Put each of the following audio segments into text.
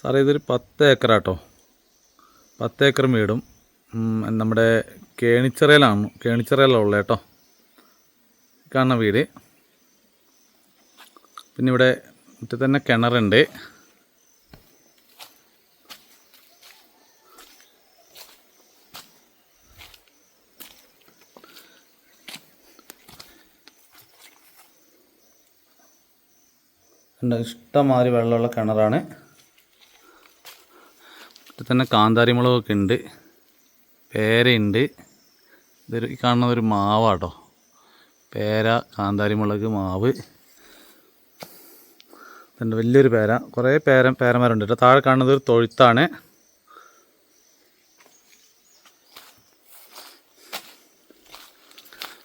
സാറേ ഇതൊരു പത്ത് ഏക്കറാട്ടോ. പത്ത് ഏക്കർ വീടും നമ്മുടെ കേണിച്ചിറയിലാണ് കേണിച്ചിറയിലാണ് ഉള്ളത് കേട്ടോ. കാണുന്ന വീട്. പിന്നെ ഇവിടെ മറ്റേ തന്നെ കിണറുണ്ട്. ഇഷ്ടമാതിരി വെള്ളമുള്ള കിണറാണ്. ഇവിടെ തന്നെ കാന്താരി മുളകൊക്കെ ഉണ്ട്. പേരയുണ്ട്. ഇതൊരു ഈ കാണുന്നത് ഒരു മാവാട്ടോ. പേര കാന്താരി മുളക് മാവ്. ഇതുണ്ട് വലിയൊരു പേര. കുറേ പേര പേരമരമുണ്ട് കേട്ടോ. താഴെ കാണുന്നത് ഒരു തൊഴുത്താണ്.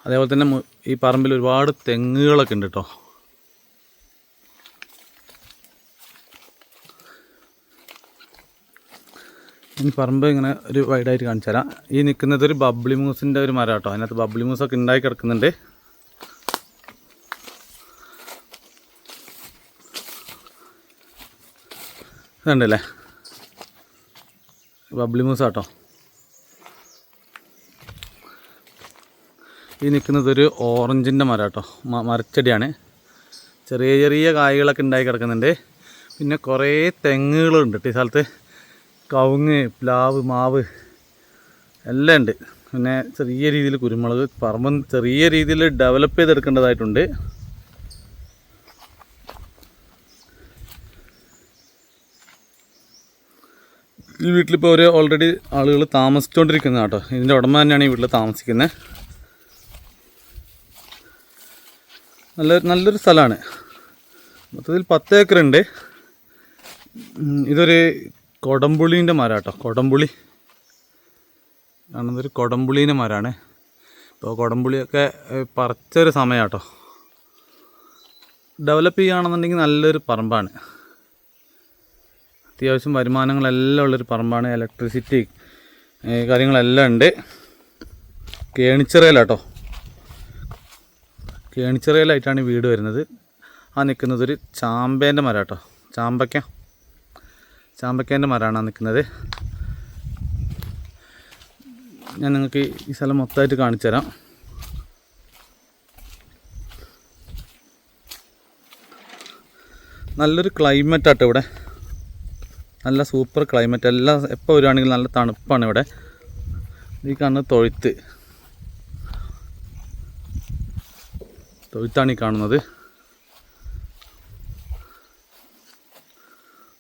അതേപോലെ തന്നെ ഈ പറമ്പിൽ ഒരുപാട് തെങ്ങുകളൊക്കെ ഉണ്ട് കേട്ടോ. ഈ പറമ്പ് ഇങ്ങനെ ഒരു വൈഡായിട്ട് കാണിച്ചു തരാം. ഈ നിൽക്കുന്നത് ഒരു ബബ്ലി മൂസിന്റെ ഒരു മരം കേട്ടോ. അതിനകത്ത് ബബ്ലി മൂസൊക്കെ ഉണ്ടായി കിടക്കുന്നുണ്ട്. ഇതുണ്ടല്ലേ? ബബ്ലി മൂസ് കേട്ടോ ഈ നിൽക്കുന്നത് ഒരു ഓറഞ്ചിന്റെ മരം കേട്ടോ. മരച്ചെടിയാണ്. ചെറിയ ചെറിയ കായ്കളൊക്കെ ഉണ്ടായി കിടക്കുന്നുണ്ട്. പിന്നെ കുറേ തെങ്ങുകളുണ്ട് ഈ സ്ഥലത്ത്. കവുങ്ങ് പ്ലാവ് മാവ് എല്ലാം ഉണ്ട്. പിന്നെ ചെറിയ രീതിയിൽ കുരുമുളക് പറമ്പ് ചെറിയ രീതിയിൽ ഡെവലപ്പ് ചെയ്തെടുക്കേണ്ടതായിട്ടുണ്ട്. ഈ വീട്ടിലിപ്പോൾ ഒരു ഓൾറെഡി ആളുകൾ താമസിച്ചുകൊണ്ടിരിക്കുന്നത് കേട്ടോ. ഇതിന്റെ ഉടമ തന്നെയാണ് ഈ വീട്ടിൽ താമസിക്കുന്നത് നല്ല നല്ലൊരു സ്ഥലമാണ്. മൊത്തത്തിൽ പത്ത് ഏക്കർ ഉണ്ട് ഇതൊരു കൊടംപുളീന്റെ മരം കേട്ടോ കൊടംപുളി. കാണുന്നൊരു കൊടംപുളീന്റെ മരമാണ് ഇപ്പോൾ കൊടംപുളിയൊക്കെ പറിച്ചൊരു സമയം കേട്ടോ ഡെവലപ്പ് ചെയ്യുകയാണെന്നുണ്ടെങ്കിൽ നല്ലൊരു പറമ്പാണ്. അത്യാവശ്യം വരുമാനങ്ങളെല്ലാം ഉള്ളൊരു പറമ്പാണ്. ഇലക്ട്രിസിറ്റി കാര്യങ്ങളെല്ലാം ഉണ്ട്. കേണിച്ചിറയിലാട്ടോ. കേണിച്ചിറയിലായിട്ടാണ് വീട് വരുന്നത്. ആ നിൽക്കുന്നത് ഒരു ചാമ്പേന്റെ മരം കേട്ടോ ചാമ്പയ്ക്ക. ചാമ്പക്കേന്റെ മരമാണ് നിൽക്കുന്നത്. ഞാൻ നിങ്ങൾക്ക് ഈ സ്ഥലം മൊത്തമായിട്ട് കാണിച്ചു തരാം. നല്ലൊരു ക്ലൈമറ്റ് ആട്ടോ ഇവിടെ. നല്ല സൂപ്പർ ക്ലൈമറ്റ്. എല്ലാം എപ്പോൾ വരുവാണെങ്കിലും നല്ല തണുപ്പാണ് ഇവിടെ. ഈ കാണുന്നത് തൊഴുത്ത്. തൊഴുത്താണ് ഈ കാണുന്നത്.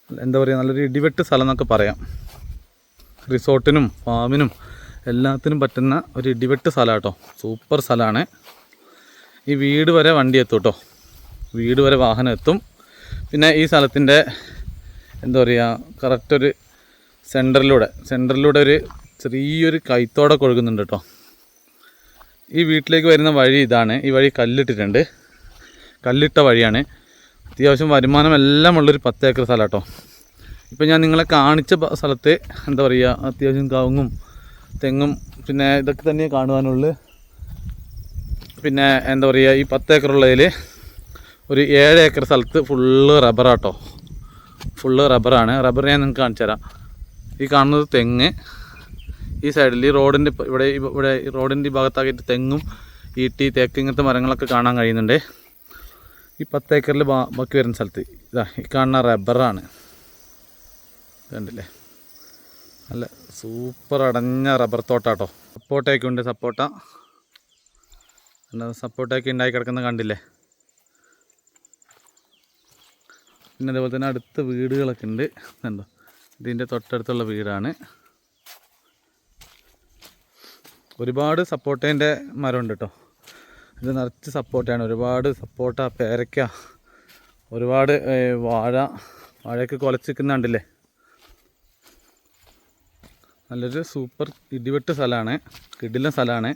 എന്താ പറയുക നല്ലൊരു ഇടിവെട്ട് സ്ഥലം എന്നൊക്കെ പറയാം. റിസോർട്ടിനും ഫാമിനും എല്ലാത്തിനും പറ്റുന്ന ഒരു ഇടിവെട്ട് സ്ഥലം കേട്ടോ സൂപ്പർ സ്ഥലമാണ്. ഈ വീട് വരെ വണ്ടി എത്തും കേട്ടോ വീട് വരെ വാഹനം എത്തും. പിന്നെ ഈ സ്ഥലത്തിന്റെ എന്താ പറയുക കറക്റ്റ് ഒരു സെന്ററിലൂടെ സെന്ററിലൂടെ ഒരു ചെറിയൊരു കൈത്തോടൊക്കെ ഒഴുകുന്നുണ്ട് കേട്ടോ ഈ വീട്ടിലേക്ക് വരുന്ന വഴി ഇതാണ്. ഈ വഴി കല്ലിട്ടിട്ടുണ്ട്. കല്ലിട്ട വഴിയാണ്. അത്യാവശ്യം വരുമാനം എല്ലാം ഉള്ളൊരു പത്ത് ഏക്കർ സ്ഥലം കേട്ടോ ഇപ്പം ഞാൻ നിങ്ങളെ കാണിച്ച സ്ഥലത്ത് എന്താ പറയുക അത്യാവശ്യം കവുങ്ങും തെങ്ങും പിന്നെ ഇതൊക്കെ തന്നെ കാണുവാനുള്ളു. പിന്നെ എന്താ പറയുക ഈ പത്ത് ഏക്കറുള്ളതിൽ ഒരു ഏഴ് ഏക്കർ സ്ഥലത്ത് ഫുള്ള് റബ്ബറാട്ടോ. ഫുള്ള് റബ്ബറാണ്. റബ്ബർ ഞാൻ നിങ്ങൾക്ക് കാണിച്ചു തരാം. ഈ കാണുന്നത് തെങ്ങ്. ഈ സൈഡിൽ ഈ റോഡിന്റെ ഇവിടെ ഇവിടെ റോഡിന്റെ ഭാഗത്താക്കിയിട്ട് തെങ്ങും ഈട്ടി തേക്ക് ഇങ്ങനത്തെ മരങ്ങളൊക്കെ കാണാൻ കഴിയുന്നുണ്ട്. ഈ പത്ത് ഏക്കറിൽ ബാക്കി വരുന്ന സ്ഥലത്ത്. ഇതാ ഈ കാണുന്ന റബ്ബറാണ്. കണ്ടില്ലേ? നല്ല സൂപ്പർ അടഞ്ഞ റബ്ബർ തോട്ടാട്ടോ. സപ്പോട്ടയൊക്കെ ഉണ്ട് സപ്പോട്ട സപ്പോട്ടയൊക്കെ ഉണ്ടായി കിടക്കുന്ന കണ്ടില്ലേ? പിന്നെ അതുപോലെ തന്നെ അടുത്ത വീടുകളൊക്കെ ഉണ്ട്. കണ്ടോ? ഇതിന്റെ തൊട്ടടുത്തുള്ള വീടാണ്. ഒരുപാട് സപ്പോട്ടേന്റെ മരമുണ്ട് കേട്ടോ. ഇത് നിറച്ച് സപ്പോർട്ടാണ്. ഒരുപാട് സപ്പോർട്ടാ. പേരയ്ക്ക ഒരുപാട് വാഴ വാഴയൊക്കെ കുലച്ച് നിൽക്കുന്ന കണ്ടില്ലേ നല്ലൊരു സൂപ്പർ ഇടിവെട്ട് സ്ഥലമാണ്. കിടിലൻ സ്ഥലമാണ്.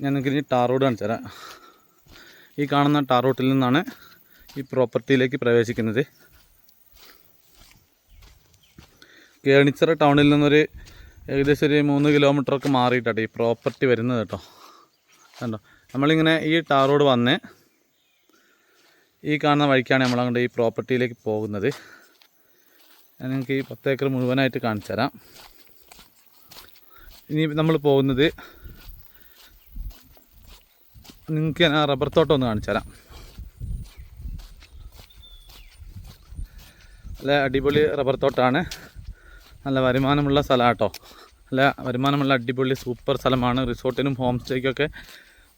ഞാൻ നിങ്ങൾക്ക് ഇനി ടാർ റോഡ് കാണിച്ചു തരാം. ഈ കാണുന്ന ടാർ റോട്ടിൽ നിന്നാണ് ഈ പ്രോപ്പർട്ടിയിലേക്ക് പ്രവേശിക്കുന്നത്. കേണിച്ചിറ ടൗണിൽ നിന്നൊരു ഏകദേശം ഒരു മൂന്ന് കിലോമീറ്ററൊക്കെ മാറിയിട്ടാണ് ഈ പ്രോപ്പർട്ടി വരുന്നത് കേട്ടോ. കണ്ടോ? നമ്മളിങ്ങനെ ഈ ടാർ റോഡ് വന്ന് ഈ കാണുന്ന വഴിക്കാണ് നമ്മളങ്ങോട്ട് ഈ പ്രോപ്പർട്ടിയിലേക്ക് പോകുന്നത്. ഞാൻ നിങ്ങൾക്ക് ഈ പത്ത് ഏക്കർ മുഴുവനായിട്ട് കാണിച്ചു തരാം. ഇനി നമ്മൾ പോകുന്നത് നിങ്ങൾക്ക് ഞാൻ ആ റബ്ബർ തോട്ടം ഒന്ന് കാണിച്ചു തരാം. നല്ല അടിപൊളി റബ്ബർ തോട്ടമാണ് നല്ല വരുമാനമുള്ള സ്ഥലമാണ് കേട്ടോ നല്ല വരുമാനമുള്ള അടിപൊളി സൂപ്പർ സ്ഥലമാണ്. റിസോർട്ടിനും ഹോം സ്റ്റേക്കൊക്കെ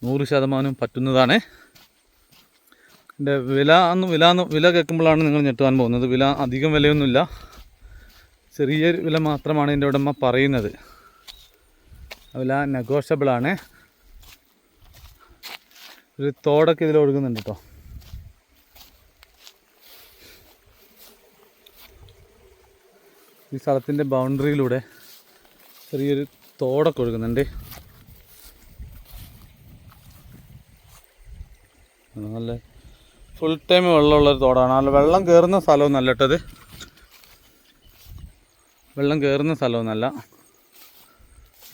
നൂറ് ശതമാനം പറ്റുന്നതാണ്. എന്റെ വില എന്ന് വില എന്ന് വില കേൾക്കുമ്പോഴാണ് നിങ്ങൾ ഞെട്ടുവാൻ പോകുന്നത്. വില അധികം വിലയൊന്നുമില്ല. ചെറിയൊരു വില മാത്രമാണ് എന്റെ ഉടമ പറയുന്നത്. വില നെഗോഷ്യബിളാണ് ഒരു തോടൊക്കെ ഇതിൽ ഒഴുകുന്നുണ്ട് കേട്ടോ ഈ സ്ഥലത്തിന്റെ ബൗണ്ടറിയിലൂടെ ചെറിയൊരു തോടൊക്കെ ഒഴുകുന്നുണ്ട്. നല്ല ഫുൾ ടൈം വെള്ളമുള്ളൊരു തോടാണ്. നല്ല വെള്ളം കയറുന്ന സ്ഥലവും നല്ല കേട്ടത് വെള്ളം കയറുന്ന സ്ഥലമൊന്നല്ല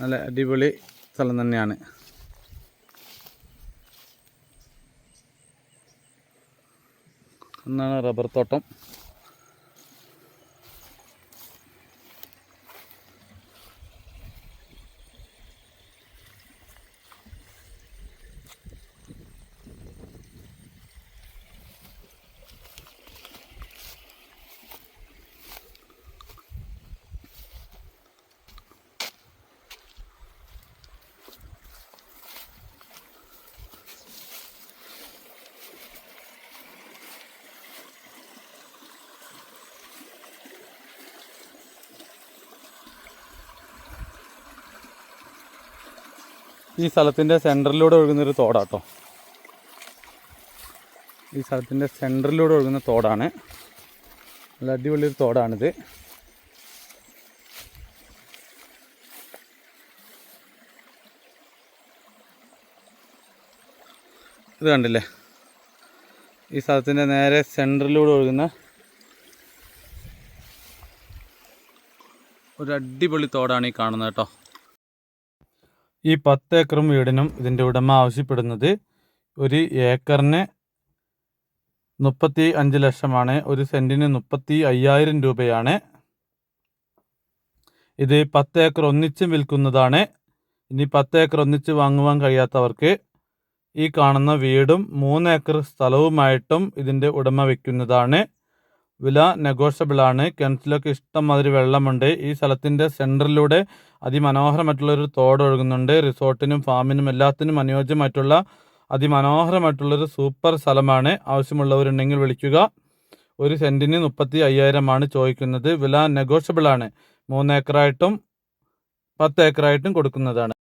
നല്ല അടിപൊളി സ്ഥലം തന്നെയാണ്. എന്നാണ് റബ്ബർ തോട്ടം. ഈ സ്ഥലത്തിന്റെ സെന്ററിലൂടെ ഒഴുകുന്നൊരു തോടാട്ടോ. ഈ സ്ഥലത്തിന്റെ സെന്ററിലൂടെ ഒഴുകുന്ന തോടാണ്. നല്ല അടിപൊളി ഒരു തോടാണിത്. ഇത് കണ്ടില്ലേ? ഈ സ്ഥലത്തിന്റെ നേരെ സെന്ററിലൂടെ ഒഴുകുന്ന ഒരു അടിപൊളി തോടാണ് ഈ കാണുന്നത് കേട്ടോ. ഈ പത്ത് ഏക്കറും വീടിനും ഇതിന്റെ ഉടമ ആവശ്യപ്പെടുന്നത് ഒരു ഏക്കറിന് മുപ്പത്തി അഞ്ച് ലക്ഷമാണ്. ഒരു സെന്റിന് മുപ്പത്തി അയ്യായിരം രൂപയാണ്. ഇത് പത്ത് ഏക്കർ ഒന്നിച്ച് വിൽക്കുന്നതാണ്. ഇനി പത്ത് ഏക്കർ ഒന്നിച്ച് വാങ്ങുവാൻ കഴിയാത്തവർക്ക് ഈ കാണുന്ന വീടും മൂന്ന് ഏക്കർ സ്ഥലവുമായിട്ടും ഇതിന്റെ ഉടമ വയ്ക്കുന്നതാണ്. വില നെഗോഷ്യബിളാണ്. കിണറ്റിലൊക്കെ ഇഷ്ടംമാതിരി വെള്ളമുണ്ട്. ഈ സ്ഥലത്തിന്റെ സെന്ററിലൂടെ അതിമനോഹരമായിട്ടുള്ളൊരു തോട് ഒഴുകുന്നുണ്ട്. റിസോർട്ടിനും ഫാമിനും എല്ലാത്തിനും അനുയോജ്യമായിട്ടുള്ള അതിമനോഹരമായിട്ടുള്ളൊരു സൂപ്പർ സ്ഥലമാണ്. ആവശ്യമുള്ളവരുണ്ടെങ്കിൽ വിളിക്കുക. ഒരു സെന്റിന് മുപ്പത്തി അയ്യായിരമാണ് ചോദിക്കുന്നത്. വില നെഗോഷ്യബിൾ ആണ് മൂന്ന് ഏക്കറായിട്ടും പത്ത് ഏക്കറായിട്ടും കൊടുക്കുന്നതാണ്.